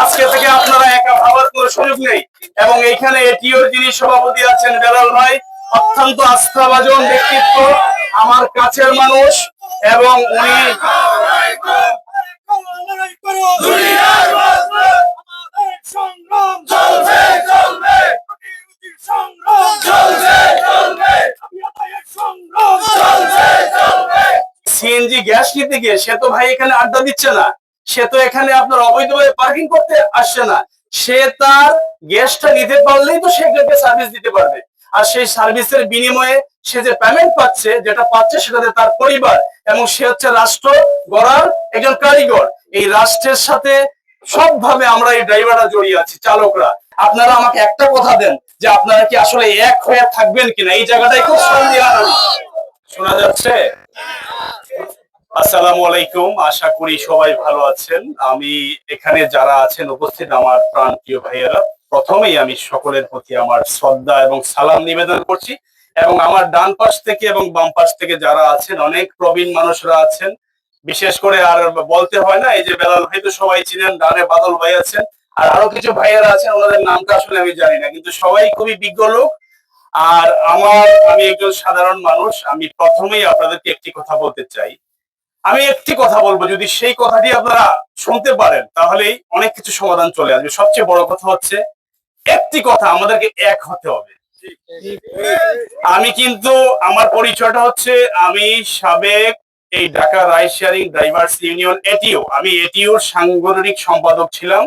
আজকে থেকে আপনারা একা ভাবার কোনো সুযোগ নেই। এবং এইখানে এটিওর যিনি সভাপতি আছেন বেলাল ভাই, অত্যন্ত আস্থাভাজন ব্যক্তিত্ব, আমার কাছের মানুষ, এবং উনি সংগ্রাম চলবে চলবে সংগ্রাম চলবে চলবে। সিএনজি গ্যাস নিতে গিয়ে সে তো ভাই এখানে আড্ডা দিচ্ছে না। সে তো এখানে আপনার অবৈধভাবে পার্কিং করতে আসছে না। সে তার গ্যাসটা নিতে পারলেই তো সেটাকে সার্ভিস দিতে পারবে। আর সেই সার্ভিসের বিনিময়ে সে যে পেমেন্ট পাচ্ছে, যেটা পাচ্ছে সেটাতে তার পরিবার এবং সে হচ্ছে রাষ্ট্র গড়ার একজন কারিগর। এই রাষ্ট্রের সাথে সবভাবে আমরা এই ড্রাইভাররা জড়িয়ে আছি, চালকরা। আপনারা আমাকে একটা কথা দেন, যে আপনারা কি আসলে এক হয়ে থাকবেন কিনা? এই জায়গাটাই খুব সন্দেহ শোনা যাচ্ছে? আসসালামু আলাইকুম, আশা করি সবাই ভালো আছেন। আমি এখানে যারা আছেন উপস্থিত আমার প্রাণ প্রিয় ভাইয়েরা, প্রথমেই আমি সকলের প্রতি আমার শ্রদ্ধা এবং সালাম নিবেদন করছি এবং আমার ডান পাশ থেকে এবং বাম পাশ থেকে যারা আছেন, অনেক প্রবীণ মানুষরা আছেন। বিশেষ করে আর বলতে হয় না, এই যে বেলাল ভাই তো সবাই চিনেন, ডানে বাদল ভাই আছেন, আর আরও কিছু ভাইয়েরা আছেন, ওনাদের নামটা আসলে আমি জানি না, কিন্তু সবাই খুবই বিজ্ঞ লোক। আর আমার, আমি একজন সাধারণ মানুষ, আমি প্রথমেই আপনাদেরকে একটি কথা বলতে চাই। আমি একটি কথা বলব, যদি সেই কথাটি আপনারা শুনতে পারেন, তাহলেই অনেক কিছু সমাধান চলে আসবে। সবচেয়ে বড় কথা হচ্ছে, একটি কথা আমাদেরকে এক হতে হবে। আমি কিন্তু, আমার পরিচয়টা হচ্ছে, আমি সাবেক এই Dhaka ride sharing drivers union এটিও, আমি এটিওর সাংগঠনিক সম্পাদক ছিলাম।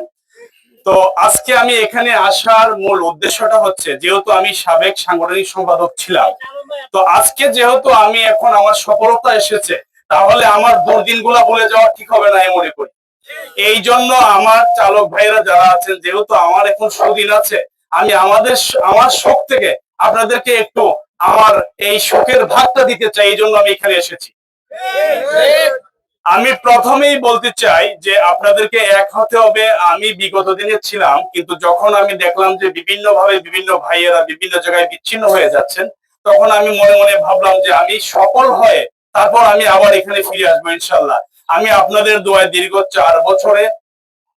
তো আজকে আমি এখানে আসার মূল উদ্দেশ্যটা হচ্ছে, যেহেতু আমি সাবেক সাংগঠনিক সম্পাদক ছিলাম, তো আজকে যেহেতু আমি এখন আমার সফলতা এসেছে তাহলে আমার দুর্দিনগুলা বলে যাওয়া ঠিক হবে না মনে করি। এই জন্য আমার চালক ভাইরা যারা আছেন, যেহেতু আমার এখন সুদিন আছে, আমি আমাদের আমার শোক থেকে আপনাদেরকে একটু আমার এই শোকের ভাগটা দিতে চাই এই জন্য আমি এখানে এসেছি। আমি প্রথমেই বলতে চাই যে আপনাদেরকে এক হতে হবে, আমি বিগত দিনে ছিলাম, কিন্তু যখন আমি দেখলাম যে বিভিন্ন ভাবে বিভিন্ন ভাইয়েরা বিভিন্ন জায়গায় বিচ্ছিন্ন হয়ে যাচ্ছেন, তখন আমি মনে মনে ভাবলাম যে আমি সফল হয়ে তারপর আমি আবার এখানে ফিরে আসব ইনশাল্লাহ। আমি আপনাদের দোয়ায় দীর্ঘ চার বছরে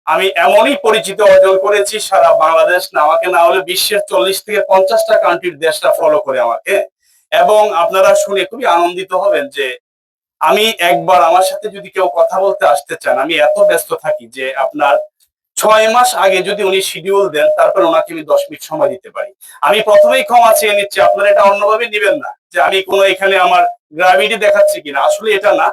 আমি এমনই পরিচিত অর্জন করেছি, সারা বাংলাদেশ না, আমাকে না হলে বিশ্বের চল্লিশ থেকে পঞ্চাশটা কান্ট্রির দেশটা ফলো করে আমাকে। এবং আপনারা শুনে খুবই আনন্দিত হবেন যে আমি একবার আমার সাথে যদি কেউ কথা বলতে আসতে চান, আমি এত ব্যস্ত থাকি যে আপনার ছয় মাস আগে যদি উনি শিডিউল দেন, তারপর ওনাকে আমি দশ মিনিট সময় দিতে পারি। আমি প্রথমেই ক্ষমা চেয়ে নিচ্ছি, আপনারা এটা অন্যভাবে নিবেন না। যে আমি কোনো এখানে আমার গ্রাভিটি দেখাচ্ছি কিনা, আসলে এটা না।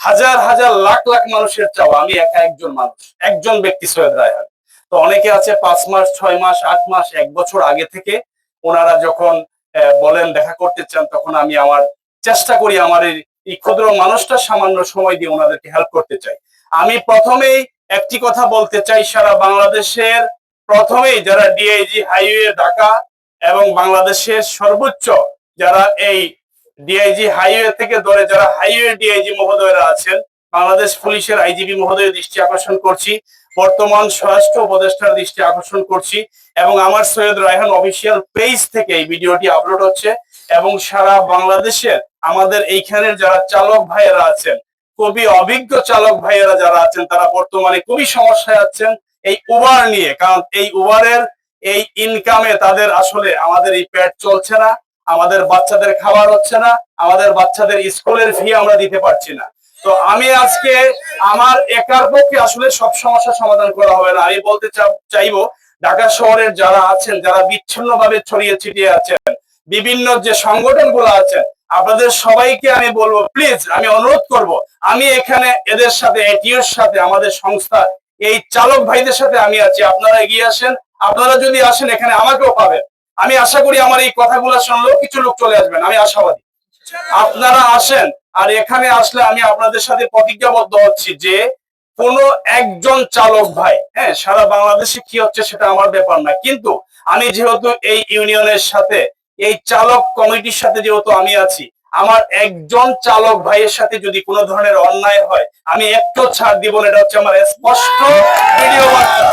হাজার হাজার লাখ লাখ মানুষের চাওয়া, আমি একা একজন মানুষ, একজন ব্যক্তি সৈয়দ রায়হান। তো অনেকে আছে পাঁচ মাস, ছয় মাস, আট মাস, এক বছর আগে থেকে ওনারা যখন বলেন দেখা করতে চান, তখন আমি আমার চেষ্টা করি আমার এই ক্ষুদ্র মানুষটা সামান্য সময় দিয়ে ওনাদেরকে হেল্প করতে চাই। আমি প্রথমেই একটি কথা বলতে চাই, সারা বাংলাদেশের প্রথমেই যারা ডিআইজি হাইওয়ে ঢাকা এবং বাংলাদেশের সর্বোচ্চ যারা এই ডিআইজি হাইওয়ে থেকে ধরে যারা হাইওয়ে ডিআইজি মহোদয়রা আছেন, বাংলাদেশ পুলিশের আইজিপি মহোদয়ের দৃষ্টি আকর্ষণ করছি, বর্তমান স্বরাষ্ট্র উপদেষ্টার দৃষ্টি আকর্ষণ করছি, এবং আমার সৈয়দ রায়হান অফিসিয়াল পেজ থেকে এই ভিডিওটি আপলোড হচ্ছে, এবং সারা বাংলাদেশের আমাদের এইখানের যারা চালক ভাইয়েরা আছেন, খুবই অভিজ্ঞ চালক ভাইয়েরা যারা আছেন, তারা বর্তমানে খুবই সমস্যায় আছেন এই উবার নিয়ে, কারণ এই উবারের এই ইনকামে তাদের আসলে আমাদের এই পেট চলছে না। আমাদের বাচ্চাদের খাবার হচ্ছে না, আমাদের বাচ্চাদের স্কুলের ফি আমরা দিতে পারছি না। তো আমি আজকে আমার একার পক্ষে আসলে সব সমস্যার সমাধান করা হবে না। আমি বলতে চাইব, ঢাকা শহরের যারা আছেন, যারা বিচ্ছিন্ন ভাবে ছড়িয়ে ছিটিয়ে আছেন, বিভিন্ন যে সংগঠনগুলো আছেন, আপনাদের সবাইকে আমি বলব প্লিজ আমি অনুরোধ করব, আমি এখানে এদের সাথে এটিওর সাথে, আমাদের সংস্থা এই চালক ভাইদের সাথে আমি আছি। আপনারা এগিয়ে আসেন, আপনারা যদি আসেন, এখানে আমাকেও পাবেন। আমি আশা করি আমার এই কথাগুলো শুনলেও কিছু লোক চলে আসবেন, আমি আশাবাদী। আপনারা আসেন, আর এখানে আসলে আমি আপনাদের সাথে প্রতিজ্ঞাবদ্ধ হচ্ছি যে কোন একজন চালক ভাই হ্যাঁ সারা বাংলাদেশে কি হচ্ছে সেটা আমার ব্যাপার না কিন্তু আমি যেহেতু এই ইউনিয়নের সাথে, এই চালক কমিটির সাথে যেহেতু আমি আছি, আমার একজন চালক ভাইয়ের সাথে যদি কোনো ধরনের অন্যায় হয়, আমি একটু ছাড় দিব না, এটা হচ্ছে আমার স্পষ্ট ভিডিও বার্তা।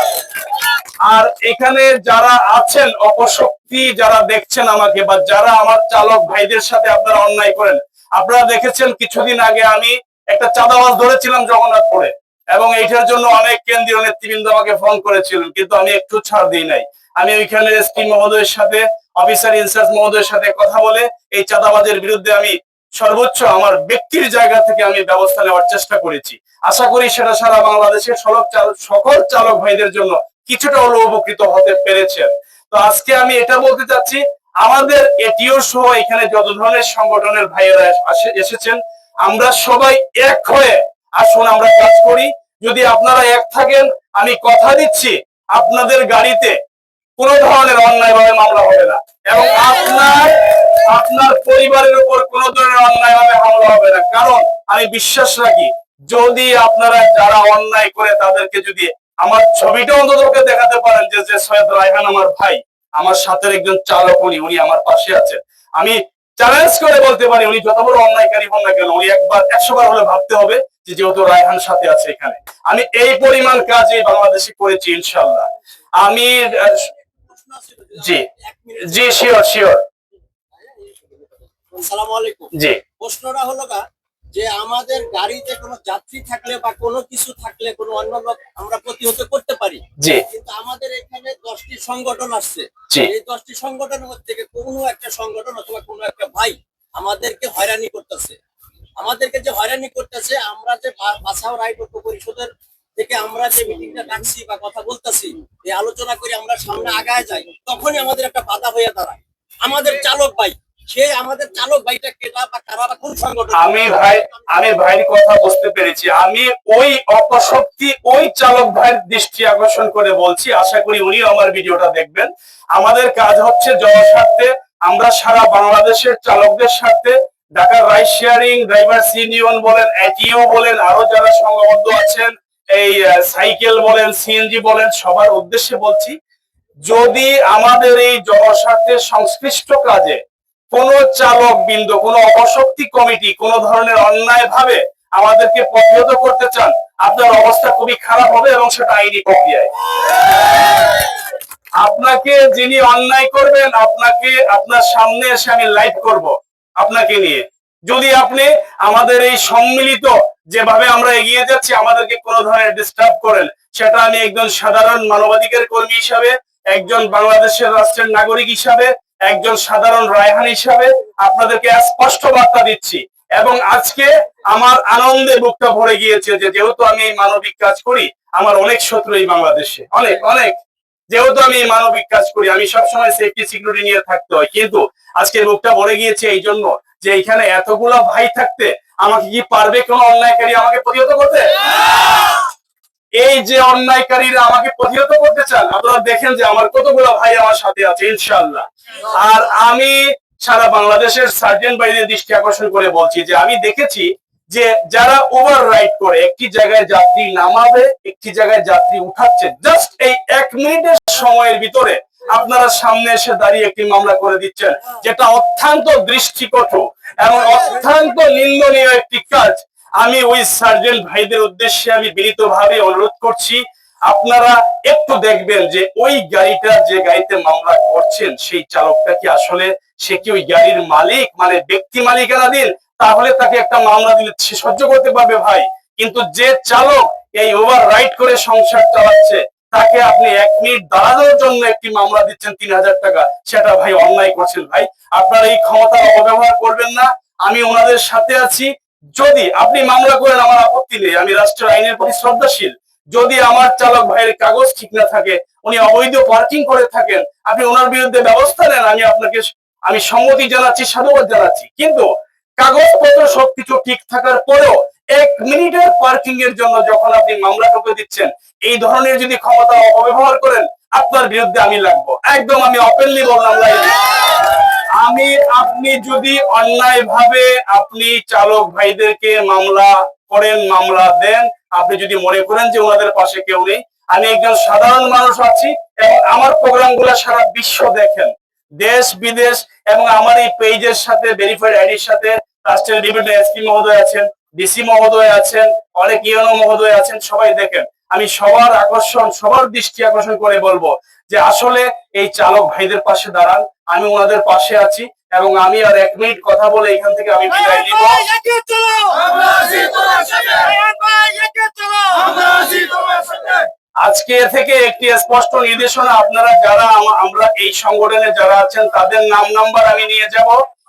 আর এখানে যারা আছেন, অপশক্তি যারা দেখছেন আমাকে বা যারা আমার চালক ভাইদের সাথে আপনারা অন্যায় করেন, আপনারা দেখেছেন কিছুদিন আগে আমি একটা চাঁদাবাজ ধরেছিলাম জগন্নাথপুরে এবং এইটার জন্য অনেক কেন্দ্রীয় নেতৃবৃন্দ আমাকে ফোন করেছিলেন, কিন্তু আমি একটু ছাড় দিই নাই। আমি ওইখানে এসপি মহোদয়ের সাথে অফিসার ইনচার্জ মহোদয়ের সাথে কথা বলে এই চাঁদাবাজের বিরুদ্ধে আমি সর্বোচ্চ আমার ব্যক্তির জায়গা থেকে আমি ব্যবস্থা নেওয়ার চেষ্টা করেছি। আশা করি সেটা সারা বাংলাদেশের সড়ক চালক সকল চালক ভাইদের জন্য কিছুটা হলেও উপকৃত হতে পেরেছেন। তো আজকে আমি এটা বলতে চাচ্ছি, আমাদের এটিও সহ এখানে যত ধরনের সংগঠনের ভাইয়েরা এসেছেন, আমরা সবাই এক হয়ে আসুন, আমরা কাজ করি। যদি আপনারা এক থাকেন, আমি কথা দিচ্ছি, আপনাদের গাড়িতে কোন ধরনের অন্যায় ভাবে মামলা হবে না। এবং আপনার আপনার পরিবারের উপর কোন ধরনের অন্যায় ভাবে হামলা হবে না। কারণ, আমি বিশ্বাস রাখি, যদি আপনারা যারা অন্যায় করে তাদেরকে যদি আমার ছবিটা অন্তত ওকে দেখাতে পারেন যে যে সৈয়দ রায়হান আমার ভাই আমার সাথে একজন চালক উনি উনি আমার পাশে আছেন। আমি চ্যালেঞ্জ করে বলতে পারি উনি যত বড় অন্যায়কারী হন না কেন উনি একবার একশো বার হলে ভাবতে হবে যে যেহেতু রায়হান সাথে আছে এখানে। আমি এই পরিমাণ কাজ এই বাংলাদেশে করেছি ইনশাল্লাহ আমি জি জি শিওর শিওর জি। প্রশ্নটা হলো যে আমাদের গাড়িতে কোনো যাত্রী থাকলে বা কোনো কিছু থাকলে কোনো অন্য লোক আমরা প্রতিহত করতে পারি। কিন্তু আমাদের এখানে দশটি সংগঠন আসছে। এই দশটি সংগঠন থেকে কোনো একটা সংগঠন অথবা কোনো একটা ভাই আমাদেরকে হয়রানি করতেছে। আমাদেরকে যে হয়রানি করতেছে আমরা যে বা- বাছাও রায় ঐক্য পরিষদের থেকে আমরা যে মিটিংটা ডাকছি বা কথা বলতেছি এই আলোচনা করে আমরা সামনে আগায় যাই তখনই আমাদের একটা বাধা হয়ে দাঁড়ায়। আমাদের চালক ভাই সে আমাদের চালক ভাইটা কেটা বা কোন আমি ভাই আমি ভাইয়ের কথা বুঝতে পেরেছি। আমি ওই অপশক্তি, ওই চালক ভাইয়ের দৃষ্টি আকর্ষণ করে বলছি। আশা করি উনি আমার ভিডিওটা দেখবেন। আমাদের কাজ হচ্ছে জনস্বার্থে, আমরা সারা বাংলাদেশের চালকদের স্বার্থে, ঢাকার রাইড শেয়ারিং, ড্রাইভার্স ইউনিয়ন বলেন, এটিও বলেন, আরও যারা সংঘবদ্ধ আছেন, এই সাইকেল বলেন, সিএনজি বলেন, সবার উদ্দেশ্যে বলছি, যদি আমাদের এই জনস্বার্থের সংশ্লিষ্ট কাজে কোন চালক বিন্দু, কোন অপশক্তি কমিটি কোন ধরনের অন্যায় ভাবে আমাদেরকে প্রতিহত করতে চান, আপনার অবস্থা খুবই খারাপ হবে এবং সেটা আইনি প্রক্রিয়ায়। আপনাকে যিনি অন্যায় করবেন, আপনাকে আপনার সামনে এসে আমি লাইভ করব আপনাকে নিয়ে। যদি আপনি আমাদের এই সম্মিলিত যেভাবে আমরা এগিয়ে যাচ্ছি, আমাদেরকে কোন ধরনের ডিস্টার্ব করেন, সেটা আমি একজন সাধারণ মানবাধিকার কর্মী হিসাবে, একজন বাংলাদেশের রাষ্ট্রের নাগরিক হিসাবে একজন সাধারণ রায়হান হিসাবে আপনাদেরকে স্পষ্ট বার্তা দিচ্ছি। এবং আজকে আমার আনন্দে বুকটা ভরে গিয়েছে যে যেহেতু আমি এই মানবিক কাজ করি, আমার অনেক শত্রু এই বাংলাদেশে। অনেক অনেক। যেহেতু আমি এই মানবিক কাজ করি, আমি সবসময় সেফটি সিকিউরিটি নিয়ে থাকতে হয়। কিন্তু আজকে বুকটা ভরে গিয়েছে এই জন্য যে এখানে এতগুলা ভাই থাকতে আমাকে কি পারবে কোন অন্যায়কারী আমাকে প্রতিহত করতে? এই যে অন্যায়কারীরা আমাকে প্রতিহত করতে চান, আপনারা দেখেন যে আমার কতগুলো ভাই আমার সাথে আছে ইনশাল্লাহ আর আমি সারা বাংলাদেশের সার্জেন্ট ভাইদের দৃষ্টি আকর্ষণ করে বলছি যে, আমি দেখেছি যে যারা ওভার রাইড করে, একটি জায়গায় যাত্রী নামাবে, একটি জায়গায় যাত্রী উঠাচ্ছে জাস্ট এই এক মিনিটের সময়ের ভিতরে আপনারা সামনে এসে দাঁড়িয়ে একটি মামলা করে দিচ্ছেন, যেটা অত্যন্ত দৃষ্টিকটু এবং অত্যন্ত নিন্দনীয় একটি কাজ। আমি ওই সার্জেন্ট ভাইদের উদ্দেশ্যে আমি বিনীতভাবে অনুরোধ করছি, আপনারা একটু দেখবেন যে ওই গাড়িটা যে গাড়িতে মামলা করছেন, সেই চালকটা কি আসলে সে কি ওই গাড়ির মালিক মানে ব্যক্তি মালিকানাধীন তাহলে তাকে একটা মামলা দিলে সে সহ্য করতে পারবে ভাই। কিন্তু যে চালক এই ওভার রাইড করে সংসার চালাচ্ছে, তাকে আপনি এক মিনিট দাঁড়ানোর জন্য একটি মামলা দিচ্ছেন তিন হাজার টাকা। সেটা ভাই অন্যায় করছেন ভাই। আপনারা এই ক্ষমতা অপব্যবহার করবেন না। আমি ওনাদের সাথে আছি। যদি আপনি মামলা করেন, আমার আপত্তি নেই। আমি রাষ্ট্রের আইনের প্রতি শ্রদ্ধাশীল। যদি আমার চালক ভাইয়ের কাগজ ঠিক না থাকে, উনি অবৈধ পার্কিং করে থাকেন, আপনি ওনার বিরুদ্ধে ব্যবস্থা নেন, আমি আপনাকে আমি সম্মতি জানাচ্ছি, সাধুবাদ জানাচ্ছি। কিন্তু কাগজপত্র সবকিছু ঠিক থাকার পরেও এক মিনিটের পার্কিং এর জন্য যখন আপনি মামলা ঠুকে দিচ্ছেন, এই ধরনের যদি ক্ষমতা অপব্যবহার করেন আপনার বিরুদ্ধে আমি লাগবো। একদম আমি ওপেনলি বললাম। আমি, আপনি যদি অন্যায় ভাবে আপনি চালক ভাইদেরকে মামলা করেন, মামলা দেন, আপনি যদি মনে করেন যে ওনাদের পাশে কেউ নেই, আমি একজন সাধারণ মানুষ আছি এবং আমার প্রোগ্রামগুলা সারা বিশ্ব দেখেন। দেশ, বিদেশ এবং আমার এই পেজের সাথে ভেরিফাইড আইডির সাথে রাষ্ট্রের বিভিন্ন এসপি মহোদয় আছেন, ডিসি মহোদয় আছেন, অনেক ইউনো মহোদয় আছেন, সবাই দেখেন। আমি সবার আকর্ষণ সবার দৃষ্টি আকর্ষণ করে বলব যে আসলে এই চালক ভাইদের পাশে দাঁড়ান আমি ওনাদের পাশে আছি এবং আমি আর এক মিনিট কথা বলে এখান থেকে আমি বিদায় নিব। এগিয়ে চলো! আমরা আছি তোমার সাথে। আয়ান ভাই এগিয়ে চলো! আমরা আছি তোমার সাথে। আজকে থেকে একটি স্পষ্ট নির্দেশনা আপনারা যারা আমরা এই সংগঠনে যারা আছেন তাদের নাম নাম্বার আমি নিয়ে যাব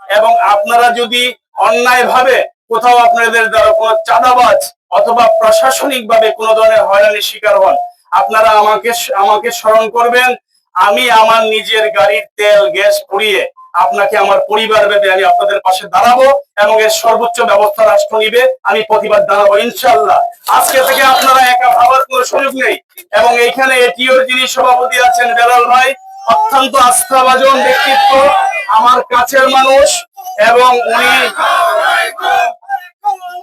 এবং আপনারা যদি অন্যায় ভাবে কোথাও আপনাদের দ্বারা কোনো চাঁদাবাজ অথবা প্রশাসনিক ভাবে কোনো ধরনের হয়রানির শিকার হন, আপনারা আমাকে আমাকে স্মরণ করবেন, আমি আমার নিজের গাড়ির তেল, গ্যাস পুড়িয়ে আপনাকে আমার পরিবার ভেবে আমি আপনাদের পাশে দাঁড়াবো এবং এর সর্বোচ্চ ব্যবস্থা রাষ্ট্র নিবে, আমি প্রতিবাদ দাঁড়াবো ইনশাল্লাহ আজকে থেকে আপনারা একা ভাবার কোনো সুযোগ নেই। এবং এইখানে এটিওর যিনি সভাপতি আছেন বেলাল ভাই, অত্যন্ত আস্থাভাজন ব্যক্তিত্ব, আমার কাছের মানুষ এবং উনি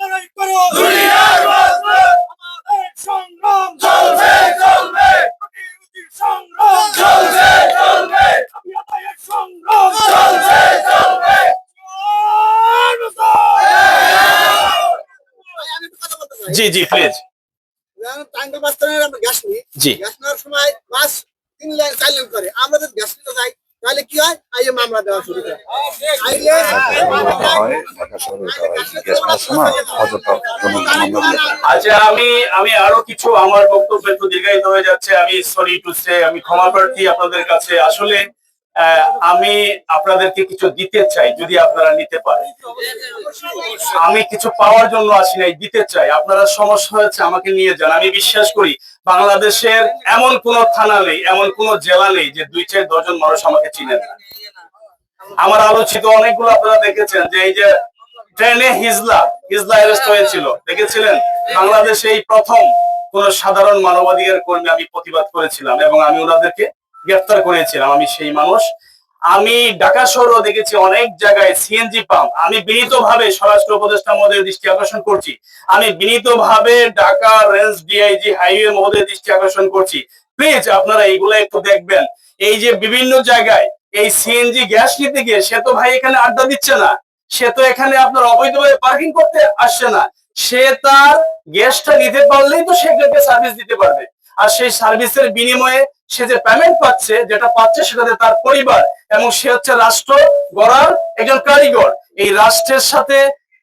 লড়াই করো। লড়াই করো দুনিয়ার মজলুম আমাদের সংগ্রাম চলবে চলবে। সংগ্রাম। চলবে চলবে। সংগ্রাম। চলবে চলবে। আমি একটা কথা বলতে চাই। জি জি প্লিজ যেমন টাঙ্গাইল বাস আমরা গ্যাস নিই জি। গ্যাস নেওয়ার সময় বাস তিন লাইন চার লাইন করে। আমরা যদি গ্যাস নিতে যাই তাহলে কি হয়? আইয়ে মামলা দেওয়া শুরু করে। আইলে হয় ঢাকা শহরে সময় অযথা কোনো মামলা দিয়ে থাকে। আচ্ছা আমি আমি আরও কিছু আমার বক্তব্য একটু দীর্ঘায়িত হয়ে যাচ্ছে। আমি সরি টু সে আমি ক্ষমা প্রার্থী আপনাদের কাছে। আসলে আমি আপনাদেরকে কিছু দিতে চাই যদি আপনারা নিতে পারেন। আমি কিছু পাওয়ার জন্য আসি নাই দিতে চাই। আপনারা সমস্যা হয়েছে আমাকে নিয়ে যান। আমি বিশ্বাস করি বাংলাদেশের এমন কোন থানা নেই এমন কোন জেলা নেই যে দুই চার দশজন মানুষ আমাকে চিনেন না। আমার আলোচিত অনেকগুলো আপনারা দেখেছেন যে এই যে ট্রেনে হিজলা হিজলা অ্যারেস্ট হয়েছিল। দেখেছিলেন? বাংলাদেশে এই প্রথম কোন সাধারণ মানবাধিকার কর্মী আমি প্রতিবাদ করেছিলাম এবং আমি ওনাদেরকে গ্রেফতার করেছিলাম। আমি সেই মানুষ। আমি ঢাকা শহরেও দেখেছি অনেক জায়গায় সিএনজি পাম্প আমি বিনীত ভাবে স্বরাষ্ট্র উপদেষ্টা মহোদয়ের দৃষ্টি আকর্ষণ করছি। আমি বিনীত ভাবে ঢাকা রেঞ্জ ডিআইজি হাইওয়ে মহোদয়ের দৃষ্টি আকর্ষণ করছি। প্লিজ আপনারা এইগুলো একটু দেখবেন। এই যে বিভিন্ন জায়গায় এই সিএনজি গ্যাস নিতে গিয়ে সে তো ভাই এখানে আড্ডা দিচ্ছে না। সে তো এখানে আপনার অবৈধভাবে পার্কিং করতে আসছে না। সে তার গ্যাসটা নিতে পারলেই তো সেগুলোকে সার্ভিস দিতে পারবে। আর সেই সার্ভিসের বিনিময়ে সে যে পেমেন্ট পাচ্ছে, যেটা পাচ্ছে সেটাতে তার পরিবার এবং সে হচ্ছে রাষ্ট্র গড়ার একজন কারিগর। এই রাষ্ট্রের সাথে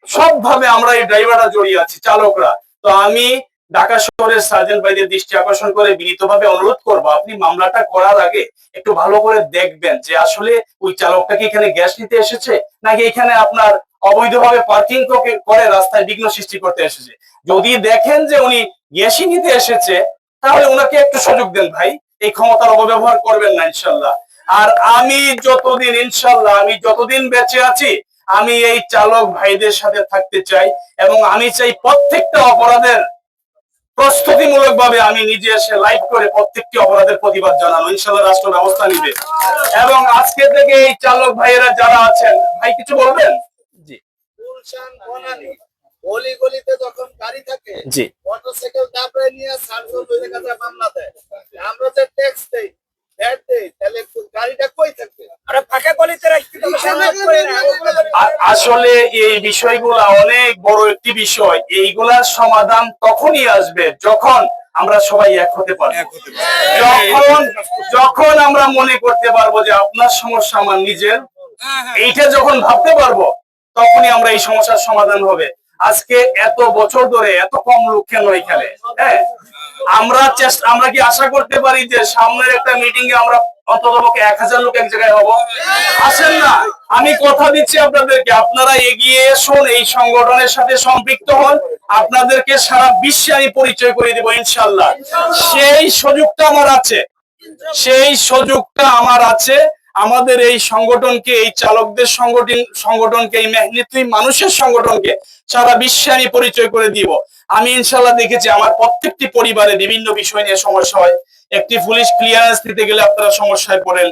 সবভাবে আমরা এই ড্রাইভাররা জড়িয়ে আছি, চালকরা। তো আমি ঢাকা শহরের সার্জেন্ট ভাইদের দৃষ্টি আকর্ষণ করে বিনীতভাবে অনুরোধ করব, আপনি মামলাটা করার আগে একটু ভালো করে দেখবেন যে আসলে ওই চালকটা কি এখানে গ্যাস নিতে এসেছে, নাকি এখানে আপনার অবৈধভাবে পার্কিং করে রাস্তায় বিঘ্ন সৃষ্টি করতে এসেছে। যদি দেখেন যে উনি গ্যাসই নিতে এসেছে, তাহলে ওনাকে একটু সুযোগ দেন ভাই, এই ক্ষমতার অপব্যবহার করবেন না ইনশাল্লাহ। আর আমি যতদিন, ইনশাল্লাহ আমি যতদিন বেঁচে আছি, আমি এই চালক ভাইদের সাথে থাকতে চাই, এবং আমি চাই প্রত্যেকটা অপরাধের প্রস্তুতিমূলক ভাবে আমি নিজে এসে লাইভ করে প্রত্যেকটি অপরাধের প্রতিবাদ জানানো ইনশাল্লাহ রাষ্ট্র ব্যবস্থা নিবে। এবং আজকে থেকে এই চালক ভাইয়েরা যারা আছেন ভাই কিছু বলবেন? জি। গলি গলিতে যখন গাড়ি থাকে জি। মোটরসাইকেল দাবড়ে নিয়ে সার্জন কাছে মামলা দেয়। আমরা যে ট্যাক্স দেই। আসলে এই বিষয়গুলা অনেক বড় একটি বিষয়। এইগুলার সমাধান তখনই আসবে যখন আমরা সবাই এক হতে পারব। যখন যখন আমরা মনে করতে পারব যে আপনার সমস্যা আমার নিজের এইটা যখন ভাবতে পারব তখনই আমরা এই সমস্যার সমাধান হবে। আজকে এত বছর ধরে এত কম লোক কেন এখানে? হ্যাঁ? আমরা চেষ্টা আমরা কি আশা করতে পারি যে সামনের একটা মিটিং এ আমরা অন্তত এক হাজার লোক এক জায়গায় হব? আসেন না। আমি কথা দিচ্ছি আপনাদেরকে। আপনারা এগিয়ে এসুন, এই সংগঠনের সাথে সম্পৃক্ত হন। আপনাদেরকে সারা বিশ্বে আমি পরিচয় করে দেবো ইনশাল্লাহ সেই সুযোগটা আমার আছে। সেই সুযোগটা আমার আছে। আমাদের এই সংগঠনকে, এই চালকদের সংগঠন, সংগঠনকে, এই মেহনতি মানুষের সংগঠনকে সারা বিশ্বে আমি পরিচয় করে দিব। আমি ইনশাল্লাহ দেখেছি আমার প্রত্যেকটি পরিবারে বিভিন্ন বিষয় নিয়ে সমস্যা হয়। একটি পুলিশ ক্লিয়ারেন্স দিতে গেলে আপনারা সমস্যায় পড়েন।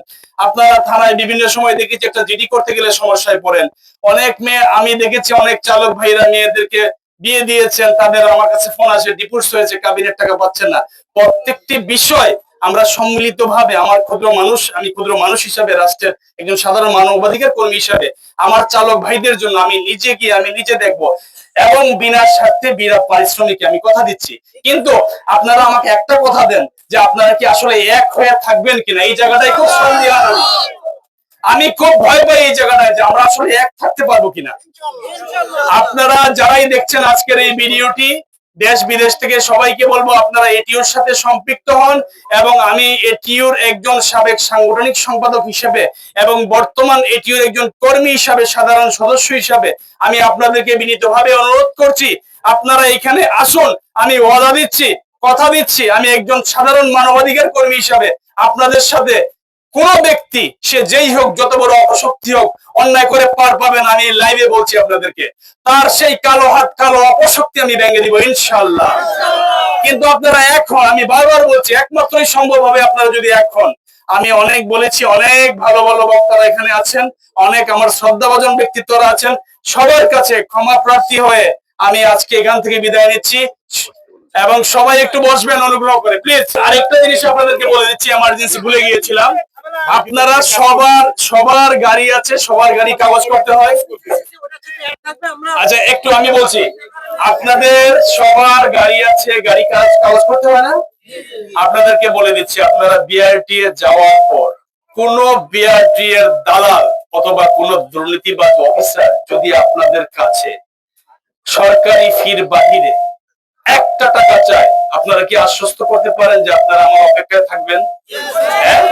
আপনারা থানায় বিভিন্ন সময় দেখেছি একটা জিডি করতে গেলে সমস্যায় পড়েন। অনেক মেয়ে, আমি দেখেছি অনেক চালক ভাইরা মেয়েদেরকে বিয়ে দিয়েছেন, তাদের আমার কাছে ফোন আসে ডিপোর্স হয়েছে, কাবিনের টাকা পাচ্ছেন না। প্রত্যেকটি বিষয় আমরা সম্মিলিত ভাবে আমার ক্ষুদ্র মানুষ, আমি ক্ষুদ্র মানুষ হিসাবে, রাষ্ট্রের একজন সাধারণ মানবাধিকার কর্মী হিসাবে, আমার চালক ভাইদের জন্য আমি নিজে গিয়ে আমি নিজে দেখব এবং বিনা স্বার্থে বিনা পারিশ্রমিকে আমি কথা দিচ্ছি। কিন্তু আপনারা আমাকে একটা কথা দেন যে আপনারা কি আসলে এক হয়ে থাকবেন কিনা? এই জায়গাটাই খুব সন্দেহ আমি খুব ভয় পাই এই জায়গাটায় যে আমরা আসলে এক থাকতে পারব কিনা। আপনারা যারাই দেখছেন আজকের এই ভিডিওটি দেশ বিদেশ থেকে সবাইকে বলব, আপনারা এটিওর সাথে সম্পৃক্ত হন এবং আমি এটিওর একজন সাবেক সাংগঠনিক সম্পাদক হিসেবে এবং বর্তমান এটিওর একজন কর্মী হিসাবে, সাধারণ সদস্য হিসাবে আমি আপনাদেরকে বিনীতভাবে অনুরোধ করছি, আপনারা এখানে আসুন, আমি ওয়াদা দিচ্ছি, কথা দিচ্ছি, আমি একজন সাধারণ মানবাধিকার কর্মী হিসাবে আপনাদের সাথে কোন ব্যক্তি, সে যেই হোক, যত বড় অপশক্তি হোক, অন্যায় করে পার পাবেন আমি লাইভে বলছি আপনাদেরকে। তার সেই কালো হাত, কালো অপশক্তি আমি ভেঙে দিব ইনশাল্লাহ কিন্তু আপনারা এখন আমি বারবার বলছি, একমাত্রই সম্ভব হবে আপনারা যদি এখন আমি অনেক বলেছি, অনেক ভালো ভালো বক্তারা এখানে আছেন, অনেক আমার শ্রদ্ধাভাজন ব্যক্তিত্বরা আছেন, সবার কাছে ক্ষমা প্রার্থী হয়ে আমি আজকে এখান থেকে বিদায় নিচ্ছি। এবং সবাই একটু বসবেন, অনুগ্রহ করে প্লিজ আরেকটা জিনিস আপনাদেরকে বলে দিচ্ছি এমার্জেন্সি ভুলে গিয়েছিলাম। আপনারা সবার সবার গাড়ি আছে, সবার গাড়ি কাগজ করতে হয়। আচ্ছা একটু আমি বলছি, আপনাদের সবার গাড়ি আছে, গাড়ি কাজ, কাগজ করতে হয় না? আপনাদেরকে বলে দিচ্ছি, আপনারা বিআরটি এ যাওয়ার পর কোন বিআরটি এর দালাল অথবা কোন দুর্নীতিবাজ অফিসার যদি আপনাদের কাছে সরকারি ফির বাহিরে একটা টাকা চায়, আপনারা কি আশ্বস্ত করতে পারেন যে আপনারা আমার অপেক্ষায় থাকবেন? হ্যাঁ?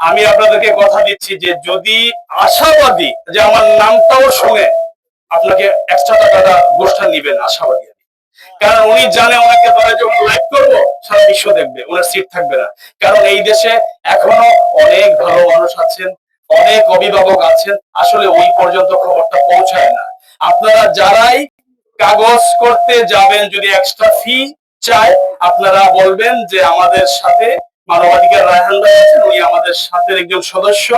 আমি আপনাদেরকে কথা দিচ্ছি যে যদি আশাবাদী যে আমার নামটাও শুনে আপনাকে এক্সট্রা টাকাটা গোষ্ঠা নিবেন আশাবাদী কারণ উনি জানে, ওনাকে ধরে যখন লাইভ করব, সারা বিশ্ব দেখবে ওনার সিট থাকবে না। কারণ এই দেশে এখনও অনেক ভালো মানুষ আছেন, অনেক অভিভাবক আছেন, আসলে ওই পর্যন্ত খবরটা পৌঁছায় না। আপনারা যারাই কাগজ করতে যাবেন, যদি এক্সট্রা ফি চায়, আপনারা বলবেন যে আমাদের সাথে মানবাধিকার রায়হান ভাই আছেন, উনি আমাদের সাথে একজন সদস্য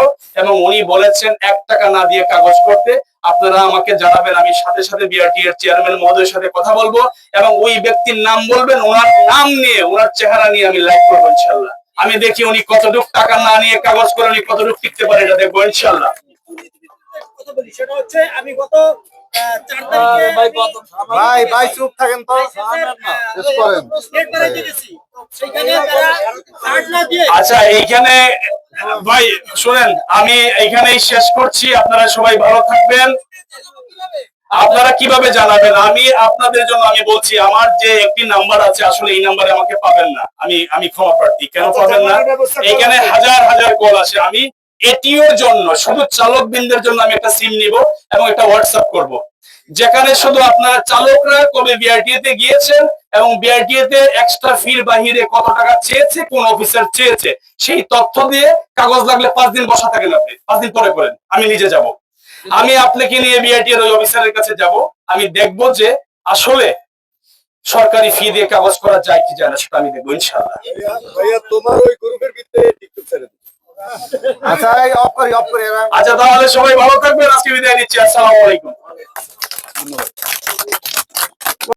এবং উনি বলেছেন, এক টাকা না দিয়ে কাগজ করতে। আপনারা আমাকে জানাবেন, আমি সাথে সাথে বিআরটি এর চেয়ারম্যান মহোদয়ের সাথে কথা বলব এবং ওই ব্যক্তির নাম বলবেন, ওনার নাম নিয়ে, ওনার চেহারা নিয়ে আমি লাইভ করব ইনশাল্লাহ আমি দেখি উনি কতটুক টাকা না নিয়ে কাগজ করে, উনি কতটুক টিকতে পারে, এটা দেখব ইনশাল্লাহ আমি গত আহ, চার তারিখে আমি- ভাই ভাই চুপ থাকেন তো। শেষ করেন। স্টেট ব্যারেজে গেছি। তো সেখানে তারা কার্ড না দিয়ে আচ্ছা এইখানে ভাই শুনেন আমি এইখানেই শেষ করছি। আপনারা সবাই ভালো থাকবেন। আপনারা কীভাবে জানাবেন? আমি আপনাদের জন্য আমি বলছি আমার যে একটি নাম্বার আছে আসলে এই নাম্বারে আমাকে পাবেন না। আমি আমি ক্ষমা প্রার্থী। কেন পাবেন না? এইখানে হাজার হাজার কল আসে। আমি এটিওর জন্য, শুধু চালক বিন্দের জন্য আমি একটা সিম নিব এবং একটা হোয়াটসঅ্যাপ করব। যেখানে শুধু আপনারা চালকরা কবে বিআরটিএ তে গিয়েছেন এবং বিআরটিএ তে এক্সট্রা ফির বাহিরে কত টাকা চেয়েছে, কোন অফিসার চেয়েছে, সেই তথ্য দিয়ে কাগজ লাগলে পাঁচ দিন বসা থাকেন আপনি। পাঁচ দিন পরে করেন, আমি নিজে যাব। আমি আপনাকে নিয়ে বিআরটি এর ওই অফিসারের কাছে যাব। আমি দেখব যে আসলে সরকারি ফি দিয়ে কাগজ করা যায় কি যায় না, সেটা আমি দেখব, ইনশাআল্লাহ। ভাইয়া, তোমার ওই গ্রুপের ভিতরে আচ্ছা অফ করি আচ্ছা তাহলে সবাই ভালো থাকবেন। আজকে বিদায় নিচ্ছি। আসসালামু আলাইকুম।